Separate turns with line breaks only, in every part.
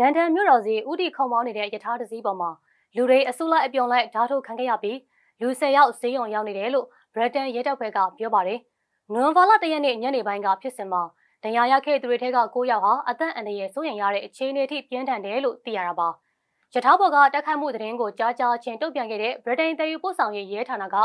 လန်ဒန်မြို့တော်စီဥတီခုံမောင်းနေတဲ့ယထာတစ်စီးပေါ်မှာလူတွေအစုလိုက်အပြုံလိုက်ဓာတ်ထုတ်ခံခဲ့ရပြီးလူ၁၀ယောက်ဈေးရုံရောက်နေတယ်လို့ဗြိတိန်ရဲတပ်ဖွဲ့ကပြောပါတယ်။နိုဝင်ဘာလ၁ရက်နေ့ညနေပိုင်းကဖြစ်စဉ်မှာဒဏ်ရာရခဲ့သူတွေထဲက၉ယောက်ဟာအသက်အန္တရာယ်စိုးရိမ်ရတဲ့အခြေအနေထိပြင်းထန်တယ်လို့သိရတာပါ။ယထာဘော်ကတက်ခတ်မှုသတင်းကိုကြားကြားချင်းတုံ့ပြန်ခဲ့တဲ့ဗြိတိန်တည်ယူပို့ဆောင်ရေးရဲဌာနက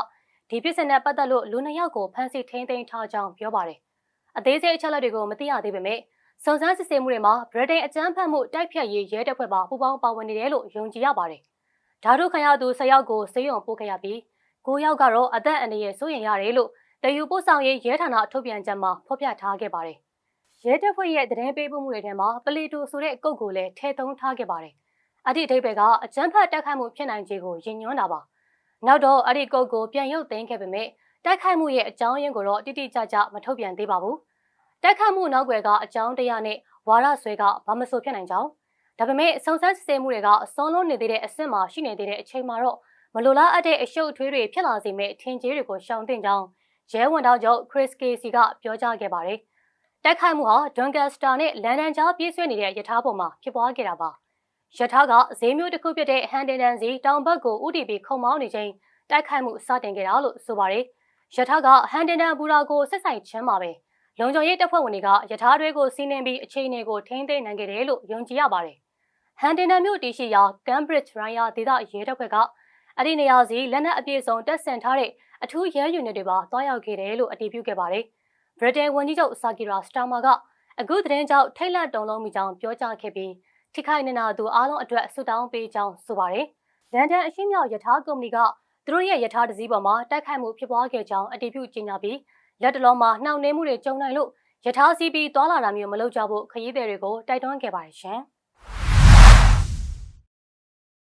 ဒီဖြစ်စဉ်နဲ့ပတ်သက်လို့လူနှစ်ယောက်ကိုဖမ်းဆီးထိန်းသိမ်းထားကြောင်းပြောပါတယ်။အသေးစိတ်အချက်အလက်တွေကိုမသိရသေးပေမဲ့ စုံစမ်းစစ်ဆေးမှုတွေမှာဗြိတိန်အကြမ်းဖက်မှုတိုက်ဖြတ်ရေးရဲတပ်ဖွဲ့ပါပူးပေါင်းပါဝင်နေတယ်လို့ယုံကြည်ရပါတယ်။ဓာတုခံရသူ၁၀ယောက်ကိုစေယုံပို့ခဲ့ရပြီး၉ယောက်ကတော့အသက်အန္တရာယ်စိုးရိမ်ရတယ်လို့တည်ယူပို့ဆောင်ရေးရဲဌာနထုတ်ပြန်ချက်မှာဖော်ပြထားခဲ့ပါတယ်။ရဲတပ်ဖွဲ့ရဲ့သတင်းပေးပို့မှုတွေထဲမှာပလီတိုဆိုတဲ့ကုတ်ကိုလည်းထည့်သွင်းထားခဲ့ပါတယ်။အဒီအဓိပ္ပာယ်ကအကြမ်းဖက်တိုက်ခိုက်မှုဖြစ်နိုင်ခြေကိုယဉ်ညွှန်းတာပါ။နောက်တော့အဲ့ဒီကုတ်ကိုပြန်ရုပ်သိမ်းခဲ့ပေမဲ့တိုက်ခိုက်မှုရဲ့အကြောင်းရင်းကိုတော့တိတိကျကျမထုတ်ပြန်သေးပါဘူး။ တိုက်ခိုက်မှုနောက်ွယ်ကအကြောင်းတရားနဲ့ဝါရဆွဲကဘာမဆိုဖြစ်နိုင်ကြောင်းဒါပေမဲ့စုံစမ်းစစ်ဆေးမှုတွေကအစောလုံးနေသေးတဲ့အဆင့်မှာရှိနေသေးတဲ့အချိန်မှာတော့မလိုလားအပ်တဲ့အရှုပ်အထွေးတွေဖြစ်လာစေမဲ့ထင်ကြီးတွေကိုရှောင်တင်ကြောင်းရဲဝန်တောက်ချုပ် Chris Casey ကပြောကြားခဲ့ပါတယ်။တိုက်ခိုက်မှုဟာ Doncaster နဲ့လန်ဒန်ကြားပြေးဆွဲနေတဲ့ယထာပေါ်မှာဖြစ်ပွားခဲ့တာပါ။ယထာကဈေးမျိုးတစ်ခုဖြစ်တဲ့ Huntingdon ဈေးတောင်ဘက်ကိုဥတီပြီးခုံမောင်းနေချိန်တိုက်ခိုက်မှုစတင်ခဲ့တာလို့ဆိုပါတယ်။ယထာက Huntingdon ဘူရာကိုဆက်ဆိုင်ချင်းမှာပဲ လုံခြုံရေးတပ်ဖွဲ့ဝင်တွေကယထာတွေကိုစီးနင်းပြီးအခြေအနေကိုထိန်းသိမ်းနိုင်ခဲ့တယ်လို့ယုံကြည်ရပါတယ်။ဟန်တင်တန်မြို့တည်ရှိရာ Cambridge Ryan ဒေသရဲတပ်ဖွဲ့ကအဲ့ဒီနေရာစီလက်နက်အပြည့်စုံတပ်ဆင်ထားတဲ့အထူးရဲယူနစ်တွေပါတွားရောက်ခဲ့တယ်လို့အတည်ပြုခဲ့ပါတယ်။ Britain ဝန်ကြီးချုပ်ဆာကီရာစတာမာကအခုသတင်းကြောင့်ထိတ်လန့်တုန်လှုပ်မိကြောင်းပြောကြားခဲ့ပြီးထိခိုက်နေနာသူအားလုံးအတွက်ဆုတောင်းပေးကြောင်းဆိုပါတယ်။လန်ဒန်အရှိမြောက်ယထာကုမ္ပဏီကသူတို့ရဲ့ယထာတစည်းပေါ်မှာတိုက်ခိုက်မှုဖြစ်ပွားခဲ့ကြောင်းအတည်ပြုကြေညာပြီး လက်တလုံးမှာနှောင့်နှေးမှုတွေကြုံနိုင်လို့ယထာစီးပြီးသွာလာတာမျိုးမလုပ်ကြဖို့ခရီးသည်တွေကိုတိုက်တွန်းခဲ့ပါတယ်ရှင်။